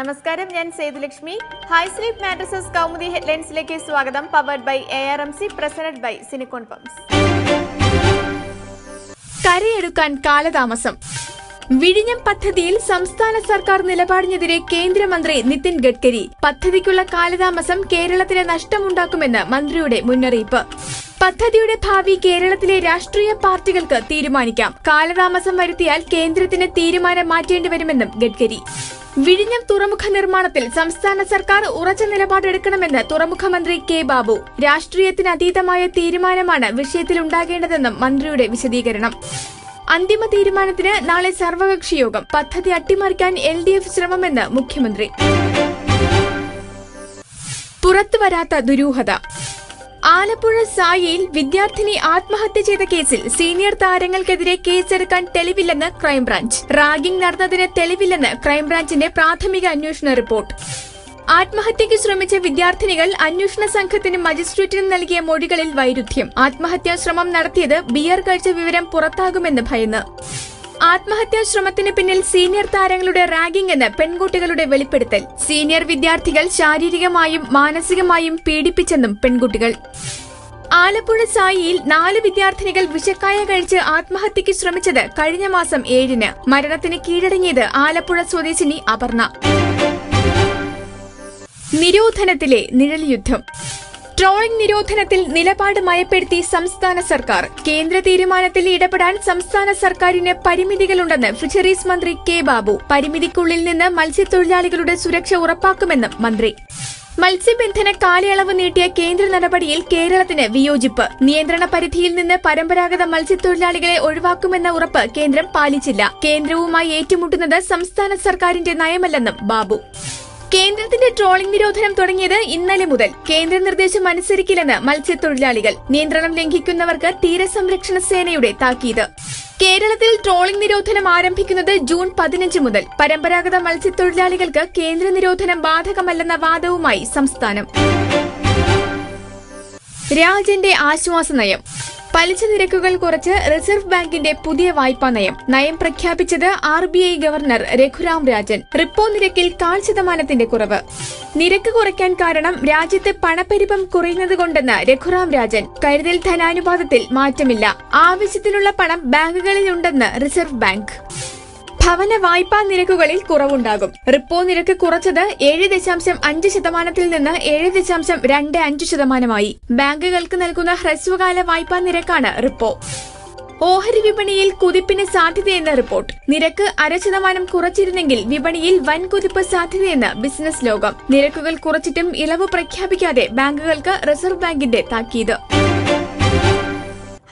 നമസ്കാരം ഞാൻ Sethulakshmi. High sleep mattresses Kaumudi ഹെഡ്ലൈൻസിലേക്ക് സ്വാഗതം. Powered by A R M C presented by Sinicon pumps കരയെടുക്കാൻ കാലതാമസം. വിഴിഞ്ഞം പദ്ധതിയിൽ സംസ്ഥാന സർക്കാർ നിലപാടിനെതിരെ കേന്ദ്രമന്ത്രി നിതിൻ ഗഡ്കരി. പദ്ധതിക്കുള്ള കാലതാമസം കേരളത്തിന് നഷ്ടമുണ്ടാക്കുമെന്ന് മന്ത്രിയുടെ മുന്നറിയിപ്പ്. പദ്ധതിയുടെ ഭാവി കേരളത്തിലെ രാഷ്ട്രീയ പാർട്ടികൾക്ക് തീരുമാനിക്കാം. കാലതാമസം വരുത്തിയാൽ കേന്ദ്രത്തിന് തീരുമാനം മാറ്റേണ്ടിവരുമെന്നും ഗഡ്കരി. വിഴിഞ്ഞം തുറമുഖ നിർമ്മാണത്തിൽ സംസ്ഥാന സർക്കാർ ഉറച്ച നിലപാടെടുക്കണമെന്ന് തുറമുഖ മന്ത്രി കെ ബാബു. രാഷ്ട്രീയത്തിന് അതീതമായ തീരുമാനമാണ് വിഷയത്തിൽ ഉണ്ടാകേണ്ടതെന്നും മന്ത്രിയുടെ വിശദീകരണം. അന്തിമ തീരുമാനത്തിന് നാളെ സർവകക്ഷി യോഗം. പദ്ധതി അട്ടിമറിക്കാൻ എൽ ഡി എഫ് ശ്രമമെന്ന് മുഖ്യമന്ത്രി. പുറത്തുവരാത്ത ദുരൂഹത. ആലപ്പുഴ സായിയിൽ വിദ്യാർത്ഥിനി ആത്മഹത്യ ചെയ്ത കേസിൽ സീനിയർ താരങ്ങൾക്കെതിരെ കേസെടുക്കാൻ തെളിവില്ലെന്ന് ക്രൈംബ്രാഞ്ച്. റാഗിംഗ് നടന്നതിന് തെളിവില്ലെന്ന് ക്രൈംബ്രാഞ്ചിന്റെ പ്രാഥമിക അന്വേഷണ റിപ്പോർട്ട്. ആത്മഹത്യയ്ക്ക് ശ്രമിച്ച വിദ്യാർത്ഥിനികൾ അന്വേഷണ സംഘത്തിനും മജിസ്ട്രേറ്റിനും നൽകിയ മൊഴികളിൽ വൈരുദ്ധ്യം. ആത്മഹത്യാ ശ്രമം നടത്തിയത് ബിയർ കഴിച്ച വിവരം പുറത്താകുമെന്ന് ഭയന്ന്. ആത്മഹത്യാ ശ്രമത്തിന് പിന്നിൽ സീനിയർ താരങ്ങളുടെ റാഗിംഗ് എന്ന് പെൺകുട്ടികളുടെ വെളിപ്പെടുത്തൽ. സീനിയർ വിദ്യാർത്ഥികൾ ശാരീരികമായും മാനസികമായും പീഡിപ്പിച്ചെന്നും പെൺകുട്ടികൾ. ആലപ്പുഴ സായിയിൽ നാല് വിദ്യാർത്ഥിനികൾ വിഷക്കായ കഴിച്ച് ആത്മഹത്യക്ക് ശ്രമിച്ചത് കഴിഞ്ഞ മാസം ഏഴിന്. മരണത്തിന് കീഴടങ്ങിയത് ആലപ്പുഴ സ്വദേശിനി അപർണ. നിരോധനത്തിലെ നിഴൽ യുദ്ധം. ട്രോളിംഗ് നിരോധനത്തിൽ നിലപാട് മയപ്പെടുത്തി സംസ്ഥാന സർക്കാർ. കേന്ദ്ര തീരുമാനത്തിൽ ഇടപെടാൻ സംസ്ഥാന സർക്കാരിന് പരിമിതികളുണ്ടെന്ന് ഫിഷറീസ് മന്ത്രി കെ ബാബു. പരിമിതിക്കുള്ളിൽ നിന്ന് മത്സ്യത്തൊഴിലാളികളുടെ സുരക്ഷ ഉറപ്പാക്കുമെന്നും മന്ത്രി. മത്സ്യബന്ധന കാലയളവ് നീട്ടിയ കേന്ദ്ര നടപടിയിൽ കേരളത്തിന് വിയോജിപ്പ്. നിയന്ത്രണ പരിധിയിൽ നിന്ന് പരമ്പരാഗത മത്സ്യത്തൊഴിലാളികളെ ഒഴിവാക്കുമെന്ന ഉറപ്പ് കേന്ദ്രം പാലിച്ചില്ല. കേന്ദ്രവുമായി ഏറ്റുമുട്ടുന്നത് സംസ്ഥാന സർക്കാരിന്റെ നയമല്ലെന്നും ബാബു. കേന്ദ്രത്തിന്റെ ട്രോളിംഗ് നിരോധനം തുടങ്ങിയത് ഇന്നലെ മുതൽ. കേന്ദ്ര നിർദ്ദേശം അനുസരിക്കില്ലെന്ന് മത്സ്യത്തൊഴിലാളികൾ നിയന്ത്രണം ലംഘിക്കുന്നവർക്ക് തീരസംരക്ഷണ സേനയുടെ താക്കീത്. കേരളത്തിൽ ട്രോളിംഗ് നിരോധനം ആരംഭിക്കുന്നത് ജൂൺ പതിനഞ്ച് മുതൽ. പരമ്പരാഗത മത്സ്യത്തൊഴിലാളികൾക്ക് കേന്ദ്ര നിരോധനം ബാധകമല്ലെന്ന വാദവുമായി സംസ്ഥാനം. രാജന്റെ ആശ്വാസ നയം. പലിശ നിരക്കുകൾ കുറച്ച് റിസർവ് ബാങ്കിന്റെ പുതിയ വായ്പാ നയം. നയം പ്രഖ്യാപിച്ചത് R B I governor Raghuram Rajan. Repo നിരക്കിൽ കാൽ ശതമാനത്തിന്റെ കുറവ്. നിരക്ക് കുറയ്ക്കാൻ കാരണം രാജ്യത്ത് പണപ്പെരുപ്പം കുറയുന്നതുകൊണ്ടെന്ന് രഘുറാം രാജൻ. കരുതൽ ധനാനുപാതത്തിൽ മാറ്റമില്ല. ആവശ്യത്തിനുള്ള പണം ബാങ്കുകളിലുണ്ടെന്ന് റിസർവ് ബാങ്ക്. ഭവന വായ്പാ നിരക്കുകളിൽ കുറവുണ്ടാകും. റിപ്പോ നിരക്ക് കുറച്ചത് ഏഴ് ദശാംശം അഞ്ച് ശതമാനത്തിൽ നിന്ന് ഏഴ് ദശാംശം രണ്ട് അഞ്ച് ശതമാനമായി. ബാങ്കുകൾക്ക് നൽകുന്ന ഹ്രസ്വകാല വായ്പാ നിരക്കാണ് റിപ്പോ. ഓഹരി വിപണിയിൽ കുതിപ്പിന് സാധ്യതയെന്ന് റിപ്പോർട്ട്. നിരക്ക് അര ശതമാനം കുറച്ചിരുന്നെങ്കിൽ വിപണിയിൽ വൻ കുതിപ്പ് സാധ്യതയെന്ന് ബിസിനസ് ലോകം. നിരക്കുകൾ കുറച്ചിട്ടും ഇളവ് പ്രഖ്യാപിക്കാതെ ബാങ്കുകൾക്ക് റിസർവ് ബാങ്കിന്റെ താക്കീത്.